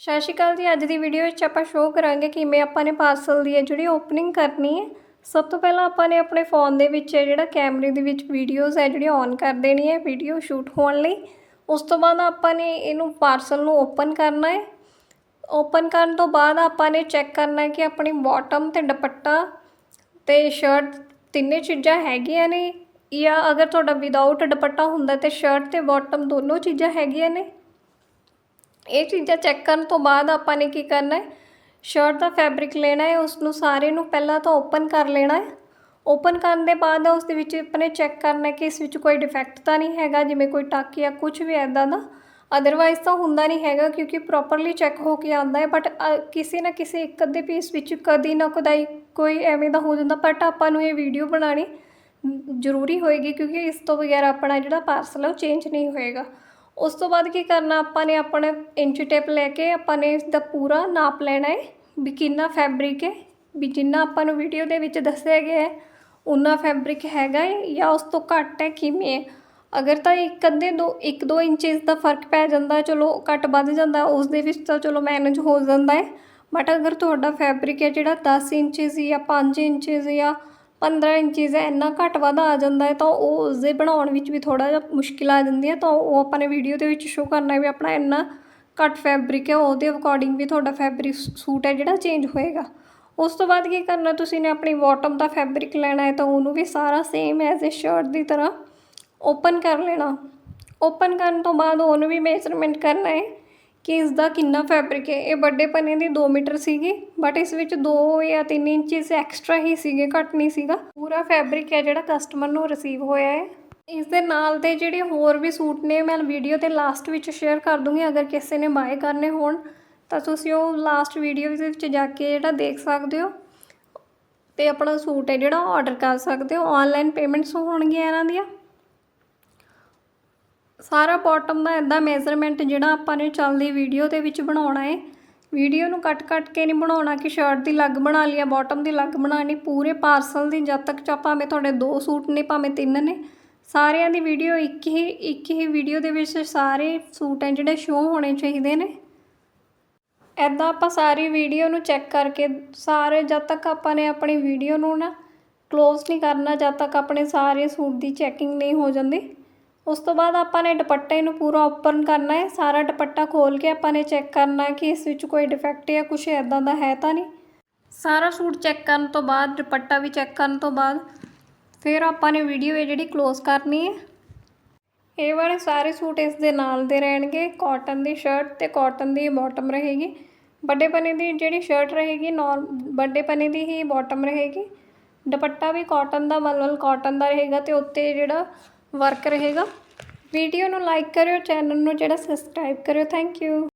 ਸਤਿ ਸ਼੍ਰੀ ਅਕਾਲ ਜੀ, ਅੱਜ ਦੀ ਵੀਡੀਓ ਵਿੱਚ ਆਪਾਂ ਸ਼ੋਅ ਕਰਾਂਗੇ ਕਿਵੇਂ ਆਪਾਂ ਨੇ ਪਾਰਸਲ ਦੀ ਹੈ ਜਿਹੜੀ ਓਪਨਿੰਗ ਕਰਨੀ ਹੈ। ਸਭ ਤੋਂ ਪਹਿਲਾਂ ਆਪਾਂ ਨੇ ਆਪਣੇ ਫੋਨ ਦੇ ਵਿੱਚ ਜਿਹੜਾ ਕੈਮਰੇ ਦੇ ਵਿੱਚ ਵੀਡੀਓਜ਼ ਹੈ ਜਿਹੜੀ ਔਨ ਕਰ ਦੇਣੀ ਹੈ ਵੀਡੀਓ ਸ਼ੂਟ ਹੋਣ ਲਈ। ਉਸ ਤੋਂ ਬਾਅਦ ਆਪਾਂ ਨੇ ਇਹਨੂੰ ਪਾਰਸਲ ਨੂੰ ਓਪਨ ਕਰਨਾ ਹੈ। ਓਪਨ ਕਰਨ ਤੋਂ ਬਾਅਦ ਆਪਾਂ ਨੇ ਚੈੱਕ ਕਰਨਾ ਹੈ ਕਿ ਆਪਣੀ ਬਾਟਮ ਤੇ ਦੁਪੱਟਾ ਤੇ ਸ਼ਰਟ ਤਿੰਨੇ ਚੀਜ਼ਾਂ ਹੈਗੀਆਂ ਨੇ ਜਾਂ ਅਗਰ ਤੁਹਾਡਾ ਵਿਦਆਊਟ ਦੁਪੱਟਾ ਹੁੰਦਾ ਤੇ ਸ਼ਰਟ ਤੇ ਬਾਟਮ ਦੋਨੋਂ ਚੀਜ਼ਾਂ ਹੈਗੀਆਂ ਨੇ। ਇਹ ਚੀਜ਼ਾਂ ਚੈੱਕ ਕਰਨ ਤੋਂ ਬਾਅਦ ਆਪਾਂ ਨੇ ਕੀ ਕਰਨਾ ਹੈ? ਸ਼ਰਟ ਦਾ ਫੈਬਰਿਕ ਲੈਣਾ ਹੈ ਉਸ ਨੂੰ ਸਾਰੇ ਨੂੰ ਪਹਿਲਾਂ ਤਾਂ ਓਪਨ ਕਰ ਲੈਣਾ ਹੈ। ਓਪਨ ਕਰਨ ਦੇ ਬਾਅਦ ਉਸ ਦੇ ਵਿੱਚ ਆਪਣੇ ਚੈੱਕ ਕਰਨਾ ਕਿ ਇਸ ਵਿੱਚ ਕੋਈ ਡਿਫੈਕਟ ਤਾਂ ਨਹੀਂ ਹੈਗਾ, ਜਿਵੇਂ ਕੋਈ ਟੱਕ ਜਾਂ ਕੁਝ ਵੀ ਐਦਾਂ ਦਾ। ਅਦਰਵਾਈਜ਼ ਤਾਂ ਹੁੰਦਾ ਨਹੀਂ ਹੈਗਾ, ਕਿਉਂਕਿ ਪ੍ਰੋਪਰਲੀ ਚੈੱਕ ਹੋ ਕੇ ਆਉਂਦਾ ਹੈ ਬਟ ਕਿਸੇ ਨਾ ਕਿਸੇ ਇੱਕ ਅੱਧੇ ਪੀਸ ਵਿੱਚ ਕਦੀ ਨਾ ਕਦਾਈ ਕੋਈ ਐਵੇਂ ਦਾ ਹੋ ਜਾਂਦਾ ਬਟ ਆਪਾਂ ਨੂੰ ਇਹ ਵੀਡੀਓ ਬਣਾਉਣੀ ਜ਼ਰੂਰੀ ਹੋਏਗੀ, ਕਿਉਂਕਿ ਇਸ ਤੋਂ ਬਗੈਰ ਆਪਣਾ ਜਿਹੜਾ ਪਾਰਸਲ ਹੈ ਉਹ ਚੇਂਜ ਨਹੀਂ ਹੋਏਗਾ। ਉਸ ਤੋਂ ਬਾਅਦ ਕੀ ਕਰਨਾ, ਆਪਾਂ ਨੇ ਆਪਣਾ ਇੰਚ ਟੇਪ ਲੈ ਕੇ ਆਪਾਂ ਨੇ ਇਸ ਦਾ ਪੂਰਾ ਨਾਪ ਲੈਣਾ ਹੈ ਵੀ ਕਿੰਨਾ ਫੈਬਰਿਕ ਹੈ। ਵੀ ਜਿੰਨਾ ਆਪਾਂ ਨੂੰ ਵੀਡੀਓ ਦੇ ਵਿੱਚ ਦੱਸਿਆ ਗਿਆ ਹੈ ਉਨਾ ਫੈਬਰਿਕ ਹੈਗਾ ਹੈ ਜਾਂ ਉਸ ਤੋਂ ਘੱਟ ਹੈ ਕਿਵੇਂ ਹੈ। ਅਗਰ ਤਾਂ ਇੱਕ ਅੱਧੇ ਦੋ, ਇੱਕ ਦੋ ਇੰਚਸ ਦਾ ਫ਼ਰਕ ਪੈ ਜਾਂਦਾ, ਚਲੋ ਘੱਟ ਵੱਧ ਜਾਂਦਾ ਉਸ ਦੇ ਵਿੱਚ ਤਾਂ ਚਲੋ ਮੈਨੇਜ ਹੋ ਜਾਂਦਾ ਹੈ। ਬਟ ਅਗਰ ਤੁਹਾਡਾ ਫੈਬਰਿਕ ਹੈ ਜਿਹੜਾ 10 ਇੰਚਸ ਜਾਂ 5 ਇੰਚਸ ਜਾਂ 15 ਇੰਚੀਜ਼ ਹੈ, ਇੰਨਾ ਘੱਟ ਵਾਧਾ ਆ ਜਾਂਦਾ ਹੈ, ਤਾਂ ਉਹ ਉਸਦੇ ਬਣਾਉਣ ਵਿੱਚ ਵੀ ਥੋੜਾ ਜਿਹਾ ਮੁਸ਼ਕਿਲ ਆ ਜਾਂਦੀ ਹੈ, ਤਾਂ ਉਹ ਆਪਾਂ ਨੇ ਵੀਡੀਓ ਦੇ ਵਿੱਚ ਸ਼ੋ ਕਰਨਾ ਵੀ ਆਪਣਾ ਇੰਨਾ ਘੱਟ ਫੈਬਰਿਕ ਹੈ, ਉਹਦੇ ਅਕੋਰਡਿੰਗ ਵੀ ਤੁਹਾਡਾ ਫੈਬਰਿਕ ਸੂਟ ਹੈ ਜਿਹੜਾ ਚੇਂਜ ਹੋਏਗਾ। ਉਸ ਤੋਂ ਬਾਅਦ ਕੀ ਕਰਨਾ, ਤੁਸੀਂ ਨੇ ਆਪਣੀ ਬਾਟਮ ਦਾ ਫੈਬਰਿਕ ਲੈਣਾ ਹੈ, ਤਾਂ ਉਹਨੂੰ ਵੀ ਸਾਰਾ ਸੇਮ ਐਜ਼ ਅ ਸ਼ਰਟ ਦੀ ਤਰ੍ਹਾਂ ਓਪਨ ਕਰ ਲੈਣਾ। ਓਪਨ ਕਰਨ ਤੋਂ ਬਾਅਦ ਉਹਨੂੰ ਵੀ ਮੇਜ਼ਰਮੈਂਟ ਕਰਨਾ ਹੈ। ਕਿ ਇਸ ਦਾ ਕਿੰਨਾ ਫੈਬਰਿਕ ਹੈ? ਇਹ ਵੱਡੇ ਪੰਨੇ ਦੀ 2 ਮੀਟਰ ਸੀਗੀ ਬਟ ਇਸ ਵਿੱਚ 2 ਜਾਂ 3 ਇੰਚਸ ਐਕਸਟਰਾ ਹੀ ਸੀਗੇ, ਘੱਟ ਨਹੀਂ ਸੀਗਾ। ਪੂਰਾ ਫੈਬਰਿਕ ਹੈ ਜਿਹੜਾ ਕਸਟਮਰ ਨੂੰ ਰਿਸੀਵ ਹੋਇਆ ਹੈ। ਇਸ ਦੇ ਨਾਲ ਦੇ ਜਿਹੜੇ ਹੋਰ ਵੀ ਸੂਟ ਨੇ, ਮੈਂ ਵੀਡੀਓ 'ਤੇ ਲਾਸਟ ਵਿੱਚ ਸ਼ੇਅਰ ਕਰ ਦੂੰਗੀ, ਅਗਰ ਕਿਸੇ ਨੇ ਬਾਏ ਕਰਨੇ ਹੋਣ, ਤਾਂ ਤੁਸੀਂ ਉਹ ਲਾਸਟ ਵੀਡੀਓ ਦੇ ਵਿੱਚ ਜਾ ਕੇ ਜਿਹੜਾ ਦੇਖ ਸਕਦੇ ਹੋ। ਤੇ ਆਪਣਾ ਸੂਟ ਹੈ ਜਿਹੜਾ ਆਰਡਰ ਕਰ ਸਕਦੇ ਹੋ। ਆਨਲਾਈਨ ਪੇਮੈਂਟਸ ਹੋਣਗੀਆਂ ਇਹਨਾਂ ਦੀਆਂ। ਸਾਰਾ ਬਾਟਮ ਦਾ ਇਦਾਂ ਮੇਜ਼ਰਮੈਂਟ ਜਿਹੜਾ ਆਪਾਂ ਨੇ ਚੱਲਦੀ ਵੀਡੀਓ ਦੇ ਵਿੱਚ ਬਣਾਉਣਾ ਹੈ ਵੀਡੀਓ ਨੂੰ ਕੱਟ ਕੱਟ ਕੇ ਨਹੀਂ ਬਣਾਉਣਾ ਕਿ ਸ਼ਰਟ ਦੀ ਲੱਗ ਬਣਾ ਲਈ ਆ ਬਾਟਮ ਦੀ ਲੱਗ ਬਣਾਣੀ ਪੂਰੇ ਪਾਰਸਲ ਦੀ ਜਦ ਤੱਕ ਚਾ ਭਾਵੇਂ ਤੁਹਾਡੇ ਦੋ ਸੂਟ ਨੇ, ਭਾਵੇਂ ਤਿੰਨ ਨੇ, ਸਾਰਿਆਂ ਦੀ ਵੀਡੀਓ ਇੱਕ ਹੀ ਇੱਕ ਹੀ ਵੀਡੀਓ ਦੇ ਵਿੱਚ ਸਾਰੇ ਸੂਟ ਹੈ ਜਿਹੜੇ ਸ਼ੋ ਹੋਣੇ ਚਾਹੀਦੇ ਨੇ। ਐਦਾਂ ਆਪਾਂ ਸਾਰੀ ਵੀਡੀਓ ਨੂੰ ਚੈੱਕ ਕਰਕੇ ਸਾਰੇ ਜਦ ਤੱਕ ਆਪਾਂ ਨੇ ਆਪਣੀ ਵੀਡੀਓ ਨੂੰ ਨਾ ਕਲੋਜ਼ ਨਹੀਂ ਕਰਨਾ, ਜਦ ਤੱਕ ਆਪਣੇ ਸਾਰੇ ਸੂਟ ਦੀ ਚੈਕਿੰਗ ਨਹੀਂ ਹੋ ਜਾਂਦੀ ਉਸ ਤੋਂ ਬਾਅਦ ਆਪਾਂ ਨੇ ਦੁਪੱਟੇ ਨੂੰ ਪੂਰਾ ਓਪਨ ਕਰਨਾ ਹੈ। ਸਾਰਾ ਦੁਪੱਟਾ ਖੋਲ ਕੇ ਆਪਾਂ ਨੇ ਚੈੱਕ ਕਰਨਾ ਕਿ ਇਸ ਵਿੱਚ ਕੋਈ ਡਿਫੈਕਟ ਜਾਂ ਕੁਝ ਐਦਾਂ ਦਾ ਹੈ ਤਾਂ ਨਹੀਂ। ਸਾਰਾ ਸੂਟ ਚੈੱਕ ਕਰਨ ਤੋਂ ਬਾਅਦ, ਦੁਪੱਟਾ ਵੀ ਚੈੱਕ ਕਰਨ ਤੋਂ ਬਾਅਦ ਫਿਰ ਆਪਾਂ ਨੇ ਵੀਡੀਓ ਇਹ ਜਿਹੜੀ ক্লোਜ਼ ਕਰਨੀ ਹੈ। ਇਹ ਵਾਲੇ ਸਾਰੇ ਸੂਟ ਇਸ ਦੇ ਨਾਲ ਦੇ ਰਹਿਣਗੇ। ਕਾਟਨ ਦੀ ਸ਼ਰਟ ਤੇ ਕਾਟਨ ਦੀ ਬਾਟਮ ਰਹੇਗੀ। ਵੱਡੇ ਪਨੇ ਦੀ ਜਿਹੜੀ ਸ਼ਰਟ ਰਹੇਗੀ ਨੌਰ ਵੱਡੇ ਪਨੇ ਦੀ ਹੀ ਬਾਟਮ ਰਹੇਗੀ। ਦੁਪੱਟਾ ਵੀ ਕਾਟਨ ਦਾ ਮਲਮਲ ਕਾਟਨ ਦਾ ਰਹੇਗਾ ਤੇ ਉੱਤੇ ਜਿਹੜਾ ਵਰਕ ਰਹੇਗਾ। ਵੀਡੀਓ ਨੂੰ ਲਾਈਕ ਕਰਿਓ ਚੈਨਲ ਨੂੰ ਜਿਹੜਾ ਸਬਸਕ੍ਰਾਈਬ ਕਰਿਓ ਥੈਂਕ ਯੂ